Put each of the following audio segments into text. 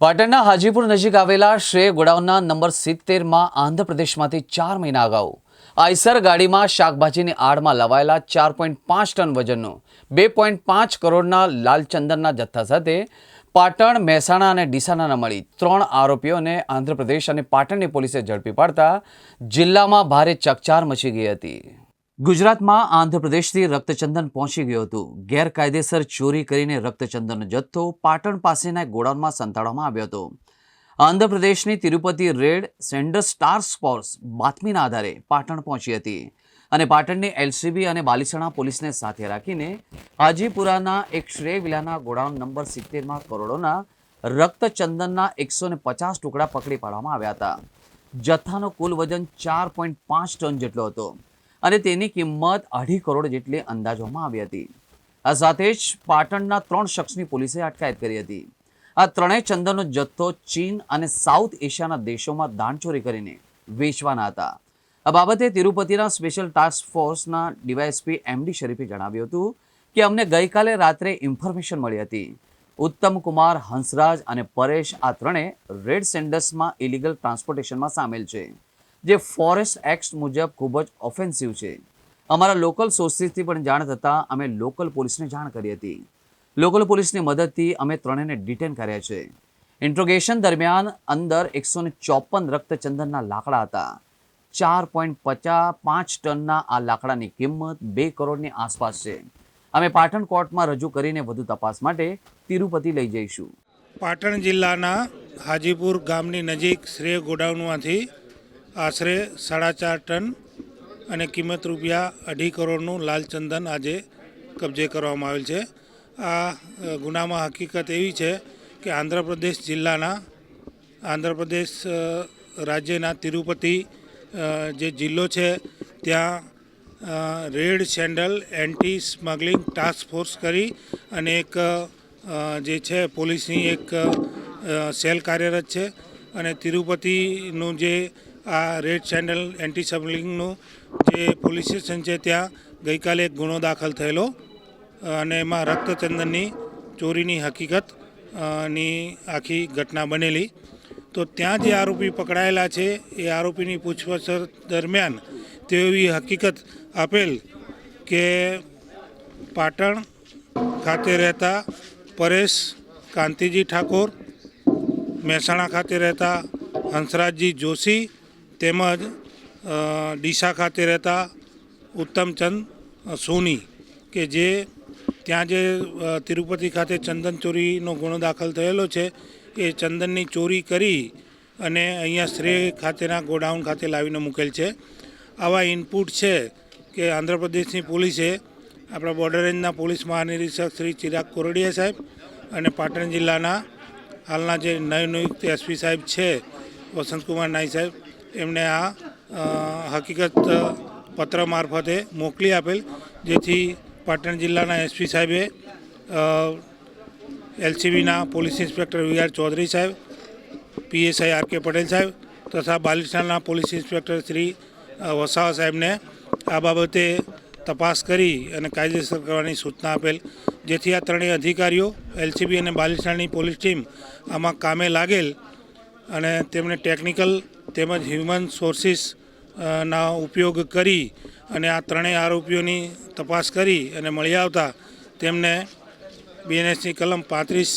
પાટણના હાજીપુર નજીક આવેલા શ્રેય ગોડાઉનના નંબર સિત્તેરમાં આંધ્રપ્રદેશમાંથી ચાર મહિના અગાઉ આઈસર ગાડીમાં શાકભાજીની આડમાં લવાયેલા ચાર પોઈન્ટ પાંચ ટન વજનનું, બે પોઈન્ટ પાંચ કરોડના લાલચંદનના જથ્થા સાથે પાટણ, મહેસાણા અને ડીસાના મળી ત્રણ આરોપીઓને આંધ્રપ્રદેશ અને પાટણની પોલીસે ઝડપી પાડતા જિલ્લામાં ભારે ચકચાર મચી ગઈ હતી. ગુજરાતમાં આંધ્રપ્રદેશથી રક્તચંદન પહોંચી ગયું હતું. ગેરકાયદેસર ચોરી કરીને રક્તચંદનનો જથ્થો પાટણ પાસેના ગોડાઉનમાં સંતાડવામાં આવ્યો હતો. આંધ્રપ્રદેશની Tirupati red sander star sports બાતમીના આધારે પાટણ પહોંચી હતી અને પાટણની એલસીબી અને બાલિસણા પોલીસને સાથે રાખીને હાજીપુરાના એક શ્રેય વિલાના ગોડાઉન નંબર સિત્તેરમાં કરોડોના રક્તચંદનના એકસો પચાસ ટુકડા પકડી પાડવામાં આવ્યા હતા. જથ્થાનો કુલ વજન ચાર પોઈન્ટ પાંચ ટન જેટલો હતો. અને તેની કિંમત અઢી કરોડ જેટલી અંદાજવામાં આવી હતી. આ સાથે જ પાટણના ત્રણ શખ્સની પોલીસે અટકાયત કરી હતી. આ ત્રણેય ચંદનનો જથ્થો ચીન અને સાઉથ એશિયાના દેશોમાં દાણચોરી કરીને વેચવાના હતા. આ બાબતે તિરુપતિના સ્પેશિયલ ટાસ્ક ફોર્સના ડીવાયએસપી એમડી શરીફે જણાવ્યું હતું કે અમને ગઈકાલે રાત્રે ઇન્ફોર્મેશન મળી હતી. ઉત્તમ કુમાર, હંસરાજ અને પરેશ આ ત્રણે રેડ સેન્ડર્સમાં ઇલીગલ ટ્રાન્સપોર્ટેશનમાં સામેલ છે. જે ફોરેસ્ટ એક્ટ મુજબ ખૂબ જ ઓફેન્સિવ છે. અમારા લોકલ સોર્સિસથી પણ જાણ થતાં અમે લોકલ પોલીસને જાણ કરી હતી. લોકલ પોલીસની મદદથી અમે ત્રણેયને ડિટેન કર્યા છે. ઇન્ટ્રોગેશન દરમિયાન અંદર એકસો ને ચોપન રક્તચંદનના લાકડા હતા. ચાર પોઈન્ટ પચાસ પાંચ ટનના આ લાકડાની કિંમત બે કરોડની આસપાસ છે. અમે પાટણ કોર્ટમાં રજૂ કરીને વધુ તપાસ માટે તિરુપતિ લઈ જઈશું. પાટણ જિલ્લાના હાજીપુર ગામની નજીક શ્રેય ગોડાઉનમાંથી આશરે સાડા ચાર ટન અને કિંમત રૂપિયા અઢી કરોડનું લાલચંદન આજે કબજે કરવામાં આવેલ છે. આ ગુનામાં હકીકત એવી છે કે આંધ્રપ્રદેશ જિલ્લાના, આંધ્રપ્રદેશ રાજ્યના તિરુપતિ જે જિલ્લો છે, ત્યાં red sandal anti smuggling task force કરી અને એક જે છે પોલીસની એક સેલ કાર્યરત છે અને તિરુપતિનું જે આ રેડ સેન્ડલ એન્ટી સ્મગલિંગનું જે પોલીસ સ્ટેશન છે ત્યાં ગઈકાલે એક ગુનો દાખલ થયેલો. અને એમાં રક્તચંદનની ચોરીની હકીકતની આખી ઘટના બનેલી. તો ત્યાં જે આરોપી પકડાયેલા છે, એ આરોપીની પૂછપરછ દરમિયાન તેઓ એવી હકીકત આપેલ કે પાટણ ખાતે રહેતા પરેશ કાંતિજી ઠાકોર, મહેસાણા ખાતે રહેતા હંસરાજજી જોશી તેમજ ડીસા ખાતે રહેતા ઉત્તમચંદ સોની કે જે ત્યાં જે તિરુપતિ ખાતે ચંદન ચોરીનો ગુનો દાખલ થયેલો છે, એ ચંદનની ચોરી કરી અને અહીંયા શ્રેય ખાતેના ગોડાઉન ખાતે લાવીને મૂકેલ છે. આવા ઇનપુટ છે કે આંધ્રપ્રદેશની પોલીસે આપણા બોર્ડર રેન્જના પોલીસ મહાનિરીક્ષક શ્રી ચિરાગ કોરડિયા સાહેબ અને પાટણ જિલ્લાના હાલના જે નવનિયુક્ત એસપી સાહેબ છે, વસંતકુમાર નાઈ સાહેબ એમને આ હકીકત પત્ર મારફતે મોકલી આપેલ, જેથી પાટણ જિલ્લાના એસપી સાહેબે એલસીબીના police inspector V R Chaudhary સાહેબ, પીએસઆઈ આર કે પટેલ સાહેબ તથા બાલિસ્ટાના પોલીસ ઇન્સ્પેક્ટર શ્રી વસાવા સાહેબને આ બાબતે તપાસ કરી અને કાયદેસર કરવાની સૂચના આપેલ, જેથી આ ત્રણેય અધિકારીઓ, એલસીબી અને બાલિસ્ટાની પોલીસ ટીમ આમાં કામે લાગેલ અને તેમણે ટેકનિકલ તેમજ હ્યુમન સોર્સિસ ના ઉપયોગ કરી અને આ ત્રણેય આરોપીઓની તપાસ કરી અને મળી આવતા તેમને બીએનએસની કલમ પાંત્રીસ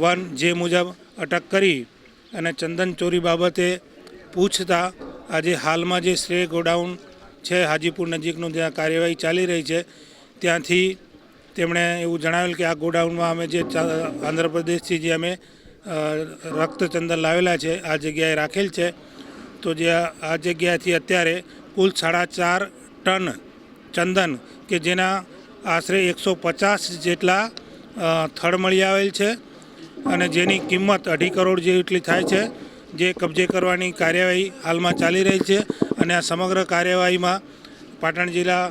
વન જે મુજબ અટક કરી અને ચંદન ચોરી બાબતે પૂછતા આજે હાલમાં જે શ્રેય ગોડાઉન છે, હાજીપુર નજીકનું જ્યાં કાર્યવાહી ચાલી રહી છે, ત્યાંથી તેમણે એવું જણાવેલ કે આ ગોડાઉનમાં અમે જે આંધ્રપ્રદેશથી જે અમે રક્તચંદન લાવેલા છે, આ જગ્યાએ રાખેલ છે. તો જે આ જગ્યાથી અત્યારે કુલ સાડા ચાર ટન ચંદન કે જેના આશરે એકસો પચાસ જેટલા થળ મળી આવેલ છે અને જેની કિંમત અઢી કરોડ જેટલી થાય છે. જે કબજે કરવાની કાર્યવાહી હાલમાં ચાલી રહી છે અને આ સમગ્ર કાર્યવાહીમાં પાટણ જિલ્લા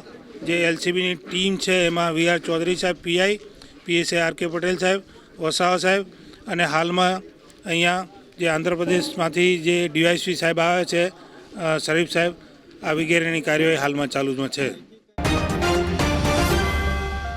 જે એલસીબીની ટીમ છે એમાં વી આર ચૌધરી સાહેબ PI PSI R K Patel સાહેબ, વસાવા સાહેબ અને હાલમાં અહીંયા જે આંધ્રપ્રદેશમાંથી જે ડીવાયસી સાહેબ આવે છે શરીફ સાહેબ, આ વગેરેની કાર્યવાહી હાલમાં ચાલુમાં છે.